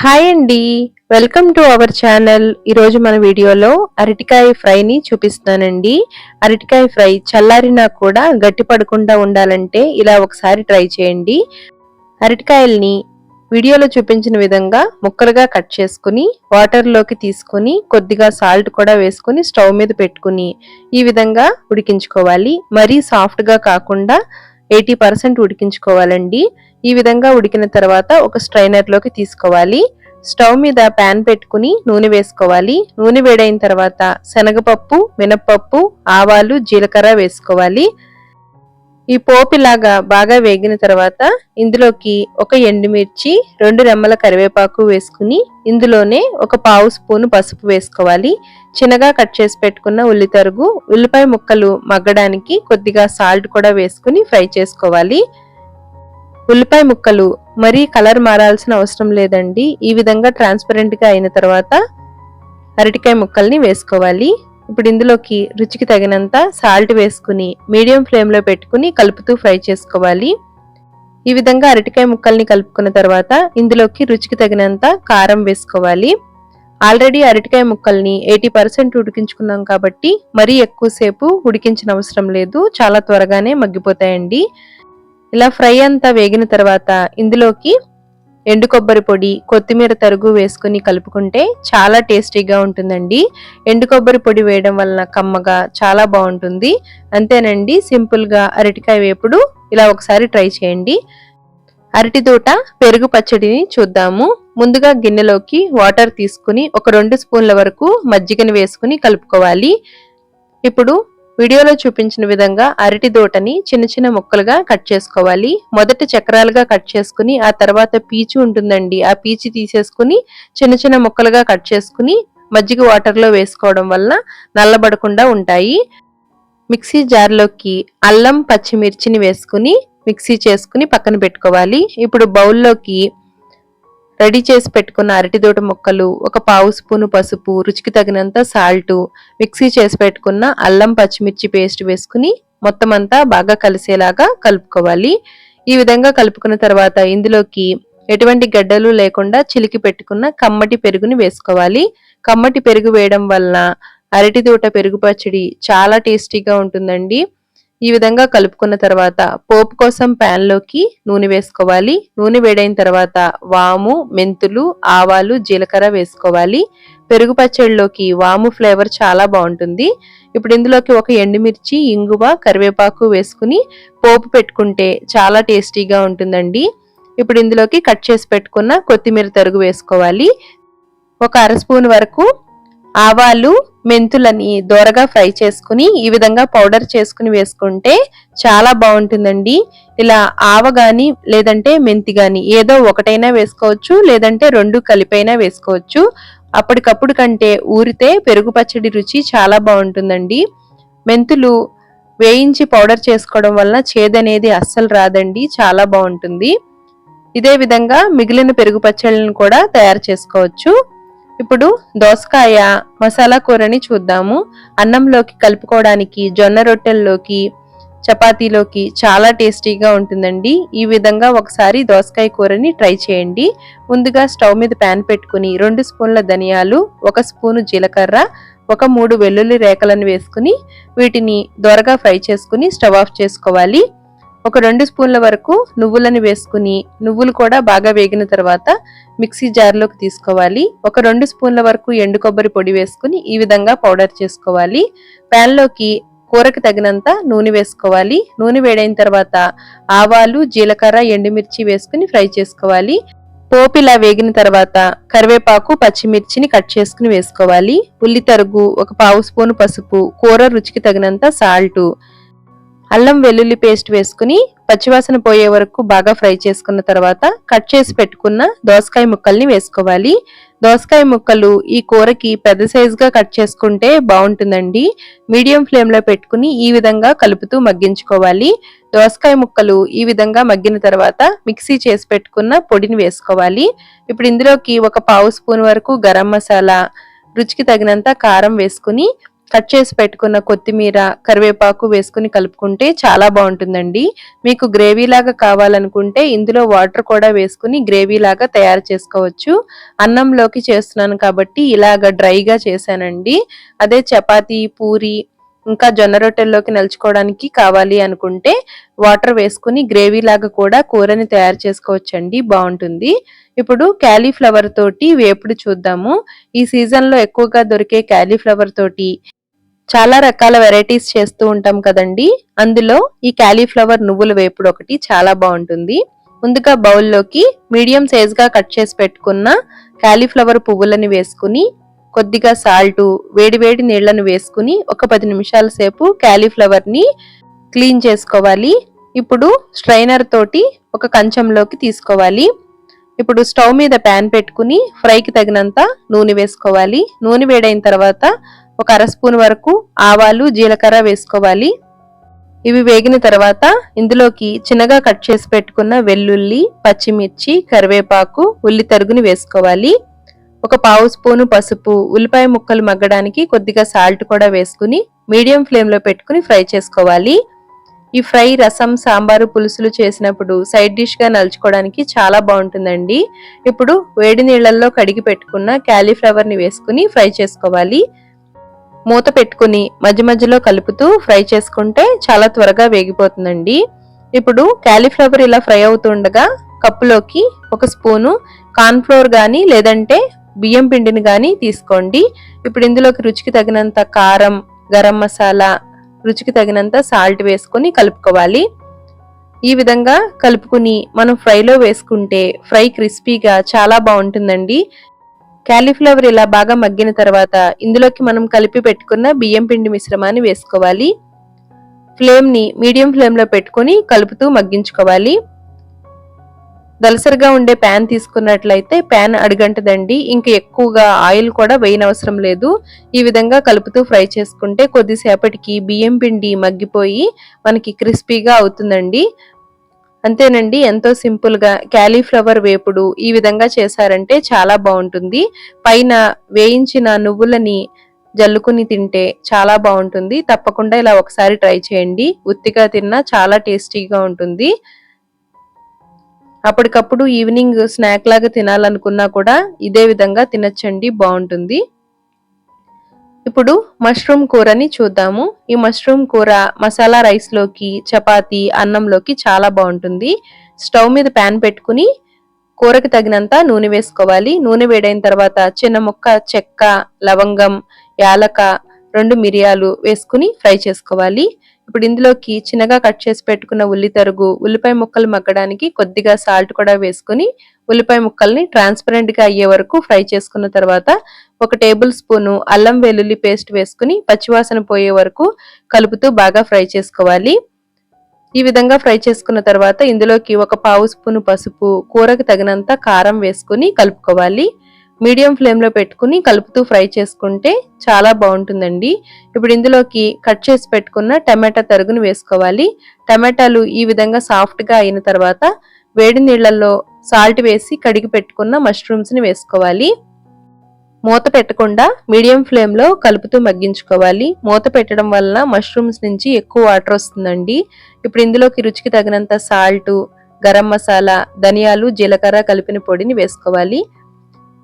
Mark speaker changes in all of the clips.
Speaker 1: Hi అండి. Welcome to our channel ఈరోజు మన వీడియోలో అరటికాయ ఫ్రైని చూపిస్తానండి అరటికాయ ఫ్రై చల్లారినా కూడా గట్టి పడకుండా ఉండాలంటే ఇలా ఒకసారి ట్రై చేయండి. అరటికాయల్ని వీడియోలో చూపించిన విధంగా ముక్కలుగా కట్ చేసుకుని వాటర్లోకి తీసుకుని కొద్దిగా సాల్ట్ కూడా వేసుకుని స్టవ్ మీద పెట్టుకుని ఈ విధంగా ఉడికించుకోవాలి. మరీ సాఫ్ట్గా కాకుండా ఎయిటీ పర్సెంట్ ఉడికించుకోవాలండి. ఈ విధంగా ఉడికిన తర్వాత ఒక స్ట్రైనర్లోకి తీసుకోవాలి. స్టవ్ మీద ప్యాన్ పెట్టుకుని నూనె వేసుకోవాలి. నూనె వేడైన తర్వాత శనగపప్పు మినప్పప్పు ఆవాలు జీలకర్ర వేసుకోవాలి. ఈ పోపిలాగా బాగా వేగిన తర్వాత ఇందులోకి ఒక ఎండుమిర్చి రెండు రెమ్మల కరివేపాకు వేసుకుని ఇందులోనే ఒక పావు స్పూను పసుపు వేసుకోవాలి. చిన్నగా కట్ చేసి పెట్టుకున్న ఉల్లి తరుగు ఉల్లిపాయ ముక్కలు మగ్గడానికి కొద్దిగా సాల్ట్ కూడా వేసుకుని ఫ్రై చేసుకోవాలి. ఉల్లిపాయ ముక్కలు మరీ కలర్ మారాల్సిన అవసరం లేదండి. ఈ విధంగా ట్రాన్స్పరెంట్గా అయిన తర్వాత అరటికాయ ముక్కల్ని వేసుకోవాలి. ఇప్పుడు ఇందులోకి రుచికి తగినంత సాల్ట్ వేసుకుని మీడియం ఫ్లేమ్లో పెట్టుకుని కలుపుతూ ఫ్రై చేసుకోవాలి. ఈ విధంగా అరటికాయ ముక్కల్ని కలుపుకున్న తర్వాత ఇందులోకి రుచికి తగినంత కారం వేసుకోవాలి. ఆల్రెడీ అరటికాయ ముక్కల్ని ఎయిటీ పర్సెంట్ ఉడికించుకున్నాం కాబట్టి మరీ ఎక్కువసేపు ఉడికించిన అవసరం లేదు. చాలా త్వరగానే మగ్గిపోతాయండి. ఇలా ఫ్రై అంతా వేగిన తర్వాత ఇందులోకి ఎండు కొబ్బరి పొడి కొత్తిమీర తరుగు వేసుకుని కలుపుకుంటే చాలా టేస్టీగా ఉంటుందండి. ఎండు కొబ్బరి పొడి వేయడం వలన కమ్మగా చాలా బాగుంటుంది. అంతేనండి సింపుల్గా అరటికాయ వేపుడు ఇలా ఒకసారి ట్రై చేయండి. అరటి దూట పెరుగు పచ్చడిని చూద్దాము. ముందుగా గిన్నెలోకి వాటర్ తీసుకుని ఒక రెండు స్పూన్ల వరకు మజ్జిగని వేసుకుని కలుపుకోవాలి. ఇప్పుడు వీడియోలో చూపించిన విధంగా అరటి దోటని చిన్న చిన్న ముక్కలుగా కట్ చేసుకోవాలి. మొదట చక్రాలుగా కట్ చేసుకుని ఆ తర్వాత పీచు ఉంటుందండి. ఆ పీచు తీసేసుకుని చిన్న చిన్న ముక్కలుగా కట్ చేసుకుని మజ్జిగ వాటర్లో వేసుకోవడం వలన నల్లబడకుండా ఉంటాయి. మిక్సీ జార్లోకి అల్లం పచ్చిమిర్చిని వేసుకుని మిక్సీ చేసుకుని పక్కన పెట్టుకోవాలి. ఇప్పుడు బౌల్లోకి రెడీ చేసి పెట్టుకున్న అరటిదోట ముక్కలు ఒక పావు స్పూను పసుపు రుచికి తగినంత సాల్ట్ మిక్సీ చేసి పెట్టుకున్న అల్లం పచ్చిమిర్చి పేస్ట్ వేసుకుని మొత్తం అంతా బాగా కలిసేలాగా కలుపుకోవాలి. ఈ విధంగా కలుపుకున్న తర్వాత ఇందులోకి ఎటువంటి గడ్డలు లేకుండా చిలికి పెట్టుకున్న కమ్మటి పెరుగుని వేసుకోవాలి. కమ్మటి పెరుగు వేయడం వలన అరటిదోట పెరుగు పచ్చడి చాలా టేస్టీగా ఉంటుందండి. ఈ విధంగా కలుపుకున్న తర్వాత పోపు కోసం ప్యాన్లోకి నూనె వేసుకోవాలి. నూనె వేడైన తర్వాత వాము మెంతులు ఆవాలు జీలకర్ర వేసుకోవాలి. పెరుగు పచ్చడిలోకి వాము ఫ్లేవర్ చాలా బాగుంటుంది. ఇప్పుడు ఇందులోకి ఒక ఎండుమిర్చి ఇంగువ కరివేపాకు వేసుకుని పోపు పెట్టుకుంటే చాలా టేస్టీగా ఉంటుందండి. ఇప్పుడు ఇందులోకి కట్ చేసి పెట్టుకున్న కొత్తిమీర తరుగు వేసుకోవాలి. ఒక అర స్పూన్ వరకు ఆవాలు మెంతులని దోరగా ఫ్రై చేసుకుని ఈ విధంగా పౌడర్ చేసుకుని వేసుకుంటే చాలా బాగుంటుందండి. ఇలా ఆవ కానీ లేదంటే మెంతి కానీ ఏదో ఒకటైనా వేసుకోవచ్చు లేదంటే రెండు కలిపైనా వేసుకోవచ్చు. అప్పటికప్పుడు కంటే ఊరితే పెరుగు పచ్చడి రుచి చాలా బాగుంటుందండి. మెంతులు వేయించి పౌడర్ చేసుకోవడం వలన చేదనేది అస్సలు రాదండి చాలా బాగుంటుంది. ఇదే విధంగా మిగిలిన పెరుగు పచ్చళ్ళను కూడా తయారు చేసుకోవచ్చు. ఇప్పుడు దోసకాయ మసాలా కూరని చూద్దాము. అన్నంలోకి కలుపుకోవడానికి జొన్న రొట్టెల్లోకి చపాతీలోకి చాలా టేస్టీగా ఉంటుందండి. ఈ విధంగా ఒకసారి దోసకాయ కూరని ట్రై చేయండి. ముందుగా స్టవ్ మీద ప్యాన్ పెట్టుకుని రెండు స్పూన్ల ధనియాలు ఒక స్పూను జీలకర్ర ఒక మూడు వెల్లుల్లి రేఖలను వేసుకుని వీటిని దొరగా ఫ్రై చేసుకుని స్టవ్ ఆఫ్ చేసుకోవాలి. ఒక రెండు స్పూన్ల వరకు నువ్వులను వేసుకుని నువ్వులు కూడా బాగా వేగిన తర్వాత మిక్సీ జార్లోకి తీసుకోవాలి. ఒక రెండు స్పూన్ల వరకు ఎండు కొబ్బరి పొడి వేసుకుని ఈ విధంగా పౌడర్ చేసుకోవాలి. ప్యాన్లోకి కూరకు తగినంత నూనె వేసుకోవాలి. నూనె వేడైన తర్వాత ఆవాలు జీలకర్ర ఎండుమిర్చి వేసుకుని ఫ్రై చేసుకోవాలి. పోపిలా వేగిన తర్వాత కరివేపాకు పచ్చిమిర్చిని కట్ చేసుకుని వేసుకోవాలి. ఉల్లి తరుగు ఒక పావు స్పూను పసుపు కూర రుచికి తగినంత సాల్టు అల్లం వెల్లుల్లి పేస్ట్ వేసుకుని పచ్చివాసన పోయే వరకు బాగా ఫ్రై చేసుకున్న తర్వాత కట్ చేసి పెట్టుకున్న దోసకాయ ముక్కల్ని వేసుకోవాలి. దోసకాయ ముక్కలు ఈ కూరకి పెద్ద సైజుగా కట్ చేసుకుంటే బాగుంటుందండి. మీడియం ఫ్లేమ్లో పెట్టుకుని ఈ విధంగా కలుపుతూ మగ్గించుకోవాలి. దోసకాయ ముక్కలు ఈ విధంగా మగ్గిన తర్వాత మిక్సీ చేసి పెట్టుకున్న పొడిని వేసుకోవాలి. ఇప్పుడు ఇందులోకి ఒక పావు స్పూన్ వరకు గరం మసాలా రుచికి తగినంత కారం వేసుకుని కట్ చేసి పెట్టుకున్న కొత్తిమీర కరివేపాకు వేసుకుని కలుపుకుంటే చాలా బాగుంటుందండి. మీకు గ్రేవీ లాగా కావాలనుకుంటే ఇందులో వాటర్ కూడా వేసుకుని గ్రేవీ లాగా తయారు చేసుకోవచ్చు. అన్నంలోకి చేస్తున్నాను కాబట్టి ఇలాగ డ్రైగా చేశానండి. అదే చపాతీ పూరి ఇంకా జొన్న రొట్టెల్లోకి నలుచుకోవడానికి కావాలి అనుకుంటే వాటర్ వేసుకుని గ్రేవీ లాగా కూడా కూరని తయారు చేసుకోవచ్చండి. బాగుంటుంది. ఇప్పుడు క్యాలీఫ్లవర్ తోటి వేపుడు చూద్దాము. ఈ సీజన్లో ఎక్కువగా దొరికే క్యాలీఫ్లవర్ తోటి చాలా రకాల వెరైటీస్ చేస్తూ ఉంటాం కదండి. అందులో ఈ క్యాలీఫ్లవర్ నువ్వుల వేపుడు ఒకటి చాలా బాగుంటుంది. ముందుగా బౌల్లోకి మీడియం సైజ్గా కట్ చేసి పెట్టుకున్న క్యాలీఫ్లవర్ పువ్వులను వేసుకుని కొద్దిగా సాల్ట్ వేడివేడి నీళ్ళను వేసుకుని ఒక పది నిమిషాల సేపు క్యాలీఫ్లవర్ని క్లీన్ చేసుకోవాలి. ఇప్పుడు స్ట్రైనర్ తోటి ఒక కంచంలోకి తీసుకోవాలి. ఇప్పుడు స్టవ్ మీద ప్యాన్ పెట్టుకుని ఫ్రైకి తగినంత నూనె వేసుకోవాలి. నూనె వేడైన తర్వాత ఒక అర స్పూన్ వరకు ఆవాలు జీలకర్ర వేసుకోవాలి. ఇవి వేగిన తర్వాత ఇందులోకి చిన్నగా కట్ చేసి పెట్టుకున్న వెల్లుల్లి పచ్చిమిర్చి కరివేపాకు ఉల్లి తరుగుని వేసుకోవాలి. ఒక పావు స్పూను పసుపు ఉల్లిపాయ ముక్కలు మగ్గడానికి కొద్దిగా సాల్ట్ కూడా వేసుకుని మీడియం ఫ్లేమ్లో పెట్టుకుని ఫ్రై చేసుకోవాలి. ఈ ఫ్రై రసం సాంబారు పులుసులు చేసినప్పుడు సైడ్ డిష్గా నలుచుకోవడానికి చాలా బాగుంటుందండి. ఇప్పుడు వేడి నీళ్ళలో కడిగి పెట్టుకున్న క్యాలీఫ్లవర్ని వేసుకుని ఫ్రై చేసుకోవాలి. మూత పెట్టుకుని మధ్య మధ్యలో కలుపుతూ ఫ్రై చేసుకుంటే చాలా త్వరగా వేగిపోతుందండి. ఇప్పుడు క్యాలీఫ్లవర్ ఇలా ఫ్రై అవుతుండగా కప్పులోకి ఒక స్పూను కార్న్ఫ్లోర్ కానీ లేదంటే బియ్యం పిండిని కానీ తీసుకోండి. ఇప్పుడు ఇందులోకి రుచికి తగినంత కారం గరం మసాలా రుచికి తగినంత సాల్ట్ వేసుకొని కలుపుకోవాలి. ఈ విధంగా కలుపుకుని మనం ఫ్రైలో వేసుకుంటే ఫ్రై క్రిస్పీగా చాలా బాగుంటుందండి. క్యాలీఫ్లవర్ ఇలా బాగా మగ్గిన తర్వాత ఇందులోకి మనం కలిపి పెట్టుకున్న బియ్యం పిండి మిశ్రమాన్ని వేసుకోవాలి. ఫ్లేమ్ని మీడియం ఫ్లేమ్లో పెట్టుకుని కలుపుతూ మగ్గించుకోవాలి. దలసరిగా ఉండే ప్యాన్ తీసుకున్నట్లయితే ప్యాన్ అడుగంటదండి. ఇంకా ఎక్కువగా ఆయిల్ కూడా వేయనవసరం లేదు. ఈ విధంగా కలుపుతూ ఫ్రై చేసుకుంటే కొద్దిసేపటికి బియ్యం పిండి మగ్గిపోయి మనకి క్రిస్పీగా అవుతుందండి. అంతేనండి ఎంతో సింపుల్గా క్యాలీఫ్లవర్ వేపుడు ఈ విధంగా చేశారంటే చాలా బాగుంటుంది. పైన వేయించిన నువ్వులని జల్లుకుని తింటే చాలా బాగుంటుంది. తప్పకుండా ఇలా ఒకసారి ట్రై చేయండి. ఉత్తిగా తిన్నా చాలా టేస్టీగా ఉంటుంది. అప్పటికప్పుడు ఈవినింగ్ స్నాక్ లాగా తినాలనుకున్నా కూడా ఇదే విధంగా తినచ్చండి బాగుంటుంది. ఇప్పుడు మష్రూమ్ కూరని చూద్దాము. ఈ మష్రూమ్ కూర మసాలా రైస్లోకి అన్నంలోకి చాలా బాగుంటుంది. స్టవ్ మీద ప్యాన్ పెట్టుకుని కూరకి తగినంత నూనె వేసుకోవాలి. నూనె వేడైన తర్వాత చిన్న ముక్క చెక్క లవంగం యాలక రెండు మిరియాలు వేసుకుని ఫ్రై చేసుకోవాలి. ఇప్పుడు ఇందులోకి చిన్నగా కట్ చేసి పెట్టుకున్న ఉల్లి తరుగు ఉల్లిపాయ ముక్కలు మగ్గడానికి కొద్దిగా సాల్ట్ కూడా వేసుకుని ఉల్లిపాయ ముక్కల్ని ట్రాన్స్పరెంట్గా అయ్యే వరకు ఫ్రై చేసుకున్న తర్వాత ఒక టేబుల్ స్పూను అల్లం వెల్లుల్లి పేస్ట్ వేసుకుని పచ్చివాసన పోయే వరకు కలుపుతూ బాగా ఫ్రై చేసుకోవాలి. ఈ విధంగా ఫ్రై చేసుకున్న తర్వాత ఇందులోకి ఒక పావు స్పూను పసుపు కూరకు తగినంత కారం వేసుకుని కలుపుకోవాలి. మీడియం ఫ్లేమ్లో పెట్టుకుని కలుపుతూ ఫ్రై చేసుకుంటే చాలా బాగుంటుందండి. ఇప్పుడు ఇందులోకి కట్ చేసి పెట్టుకున్న టమాటా తరుగును వేసుకోవాలి. టమాటాలు ఈ విధంగా సాఫ్ట్గా అయిన తర్వాత వేడి నీళ్ళలో సాల్ట్ వేసి కడిగి పెట్టుకున్న మష్రూమ్స్ని వేసుకోవాలి. మూత పెట్టకుండా మీడియం ఫ్లేమ్లో కలుపుతూ మగ్గించుకోవాలి. మూత పెట్టడం వలన మష్రూమ్స్ నుంచి ఎక్కువ వాటర్ వస్తుందండి. ఇప్పుడు ఇందులోకి రుచికి తగినంత సాల్ట్ గరం మసాలా ధనియాలు జీలకర్ర కలిపిన పొడిని వేసుకోవాలి.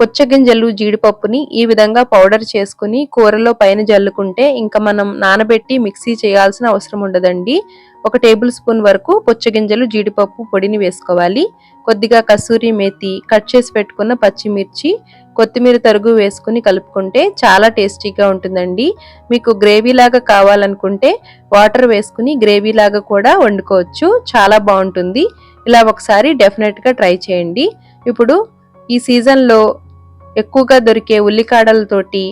Speaker 1: పుచ్చగింజలు జీడిపప్పుని ఈ విధంగా పౌడర్ చేసుకుని కూరలో పైన జల్లుకుంటే ఇంకా మనం నానబెట్టి మిక్సీ చేయాల్సిన అవసరం ఉండదండి. ఒక టేబుల్ స్పూన్ వరకు పుచ్చగింజలు జీడిపప్పు పొడిని వేసుకోవాలి. కొద్దిగా కసూరి మేతి కట్ చేసి పెట్టుకున్న పచ్చిమిర్చి కొత్తిమీర తరుగు వేసుకుని కలుపుకుంటే చాలా టేస్టీగా ఉంటుందండి. మీకు గ్రేవీ లాగా కావాలనుకుంటే వాటర్ వేసుకుని గ్రేవీ లాగా కూడా వండుకోవచ్చు. చాలా బాగుంటుంది. ఇలా ఒకసారి డెఫినెట్గా ట్రై చేయండి. ఇప్పుడు ఈ సీజన్లో ఎక్కువగా దొరికే ఉల్లికాడలతోటి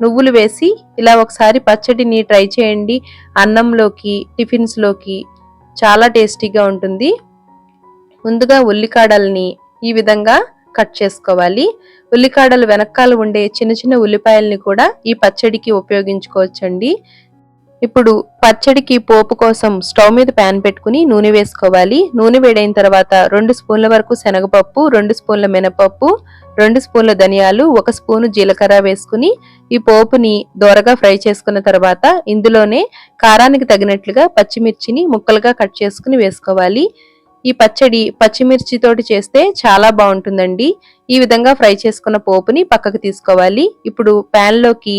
Speaker 1: నువ్వులు వేసి ఇలా ఒకసారి పచ్చడిని ట్రై చేయండి. అన్నంలోకి టిఫిన్స్లోకి చాలా టేస్టీగా ఉంటుంది. ముందుగా ఉల్లికాడల్ని ఈ విధంగా కట్ చేసుకోవాలి. ఉల్లికాడలు వెనకాల ఉండే చిన్న చిన్న ఉల్లిపాయల్ని కూడా ఈ పచ్చడికి ఉపయోగించుకోవచ్చండి. ఇప్పుడు పచ్చడికి పోపు కోసం స్టవ్ మీద ప్యాన్ పెట్టుకుని నూనె వేసుకోవాలి. నూనె వేడైన తర్వాత రెండు స్పూన్ల వరకు శనగపప్పు రెండు స్పూన్ల మినపప్పు రెండు స్పూన్ల ధనియాలు ఒక స్పూను జీలకర్ర వేసుకుని ఈ పోపుని దోరగా ఫ్రై చేసుకున్న తర్వాత ఇందులోనే కారానికి తగినట్లుగా పచ్చిమిర్చిని ముక్కలుగా కట్ చేసుకుని వేసుకోవాలి. ఈ పచ్చడి పచ్చిమిర్చితోటి చేస్తే చాలా బాగుంటుందండి. ఈ విధంగా ఫ్రై చేసుకున్న పోపుని పక్కకు తీసుకోవాలి. ఇప్పుడు ప్యాన్లోకి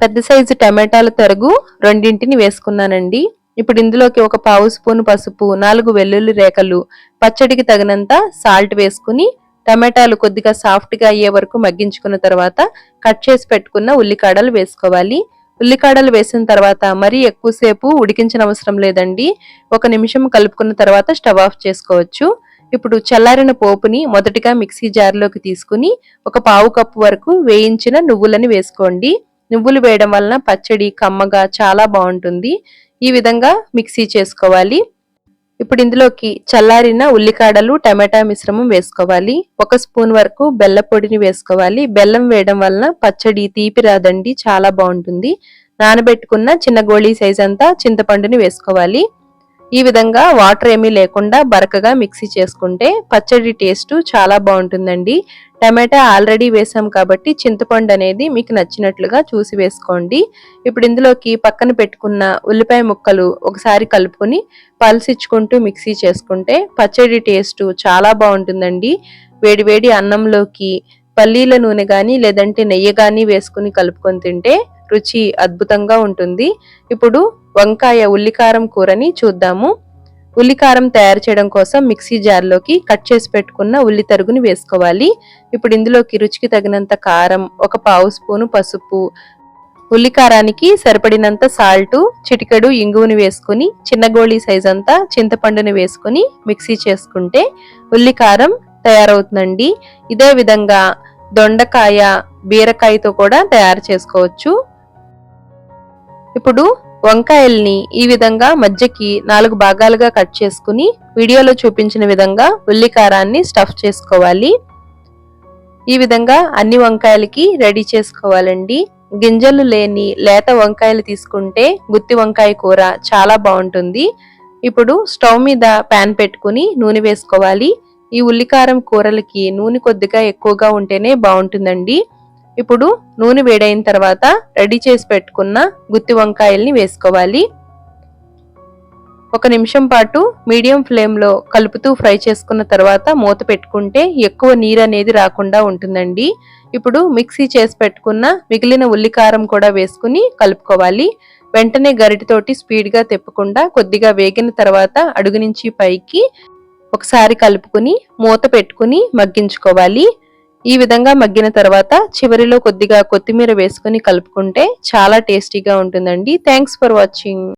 Speaker 1: పెద్ద సైజు టమాటాల తరుగు రెండింటిని వేసుకున్నానండి. ఇప్పుడు ఇందులోకి ఒక పావు స్పూన్ పసుపు నాలుగు వెల్లుల్లి రేఖలు పచ్చడికి తగినంత సాల్ట్ వేసుకుని టమాటాలు కొద్దిగా సాఫ్ట్గా అయ్యే వరకు మగ్గించుకున్న తర్వాత కట్ చేసి పెట్టుకున్న ఉల్లికాడలు వేసుకోవాలి. ఉల్లికాడలు వేసిన తర్వాత మరీ ఎక్కువసేపు ఉడికించిన అవసరం లేదండి. ఒక నిమిషం కలుపుకున్న తర్వాత స్టవ్ ఆఫ్ చేసుకోవచ్చు. ఇప్పుడు చల్లారిన పోపుని మొదటిగా మిక్సీ జార్లోకి తీసుకుని ఒక పావు కప్పు వరకు వేయించిన నువ్వులని వేసుకోండి. నువ్వులు వేయడం వలన పచ్చడి కమ్మగా చాలా బాగుంటుంది. ఈ విధంగా మిక్సీ చేసుకోవాలి. ఇప్పుడు ఇందులోకి చల్లారిన ఉల్లికాడలు టమాటా మిశ్రమం వేసుకోవాలి. ఒక స్పూన్ వరకు బెల్ల పొడిని వేసుకోవాలి. బెల్లం వేయడం వలన పచ్చడి తీపి రాదండి చాలా బాగుంటుంది. నానబెట్టుకున్న చిన్న గోళీ సైజ్ అంతా చింతపండుని వేసుకోవాలి. ఈ విధంగా వాటర్ ఏమీ లేకుండా బరకగా మిక్సీ చేసుకుంటే పచ్చడి టేస్ట్ చాలా బాగుంటుందండి. టమాటా ఆల్రెడీ వేసాం కాబట్టి చింతపండు అనేది మీకు నచ్చినట్లుగా చూసి వేసుకోండి. ఇప్పుడు ఇందులోకి పక్కన పెట్టుకున్న ఉల్లిపాయ ముక్కలు ఒకసారి కలుపుకొని పల్సిచ్చుకుంటూ మిక్సీ చేసుకుంటే పచ్చడి టేస్ట్ చాలా బాగుంటుందండి. వేడివేడి అన్నంలోకి పల్లీల నూనె కానీ లేదంటే నెయ్యి కానీ వేసుకుని కలుపుకొని తింటే రుచి అద్భుతంగా ఉంటుంది. ఇప్పుడు వంకాయ ఉల్లికారం కూరని చూద్దాము. ఉల్లికారం తయారు చేయడం కోసం మిక్సీ జార్లోకి కట్ చేసి పెట్టుకున్న ఉల్లి తరుగుని వేసుకోవాలి. ఇప్పుడు ఇందులోకి రుచికి తగినంత కారం ఒక పావు స్పూను పసుపు ఉల్లికారానికి సరిపడినంత సాల్ట్ చిటికెడు ఇంగువని వేసుకుని చిన్న గోళీ సైజ్ అంతా చింతపండుని వేసుకుని మిక్సీ చేసుకుంటే ఉల్లికారం తయారవుతుందండి. ఇదే విధంగా దొండకాయ బీరకాయతో కూడా తయారు చేసుకోవచ్చు. ఇప్పుడు వంకాయల్ని ఈ విధంగా మధ్యకి నాలుగు భాగాలుగా కట్ చేసుకుని వీడియోలో చూపించిన విధంగా ఉల్లికారాన్ని స్టఫ్ చేసుకోవాలి. ఈ విధంగా అన్ని వంకాయలకి రెడీ చేసుకోవాలండి. గింజలు లేని లేత వంకాయలు తీసుకుంటే గుత్తి వంకాయ కూర చాలా బాగుంటుంది. ఇప్పుడు స్టవ్ మీద ప్యాన్ పెట్టుకుని నూనె వేసుకోవాలి. ఈ ఉల్లికారం కూరలకి నూనె కొద్దిగా ఎక్కువగా ఉంటేనే బాగుంటుందండి. ఇప్పుడు నూనె వేడైన తర్వాత రెడీ చేసి పెట్టుకున్న గుత్తి వంకాయల్ని వేసుకోవాలి. ఒక నిమిషం పాటు మీడియం ఫ్లేమ్లో కలుపుతూ ఫ్రై చేసుకున్న తర్వాత మూత పెట్టుకుంటే ఎక్కువ నీరు అనేది రాకుండా ఉంటుందండి. ఇప్పుడు మిక్సీ చేసి పెట్టుకున్న మిగిలిన ఉల్లికారం కూడా వేసుకుని కలుపుకోవాలి. వెంటనే గరిటితోటి స్పీడ్గా తెప్పకుండా కొద్దిగా వేగిన తర్వాత అడుగు నుంచి పైకి ఒకసారి కలుపుకుని మూత పెట్టుకుని మగ్గించుకోవాలి. ఈ విధంగా మగ్గిన తర్వాత చివరిలో కొద్దిగా కొత్తిమీర వేసుకుని కలుపుకుంటే చాలా టేస్టీగా ఉంటుందండి. Thanks for watching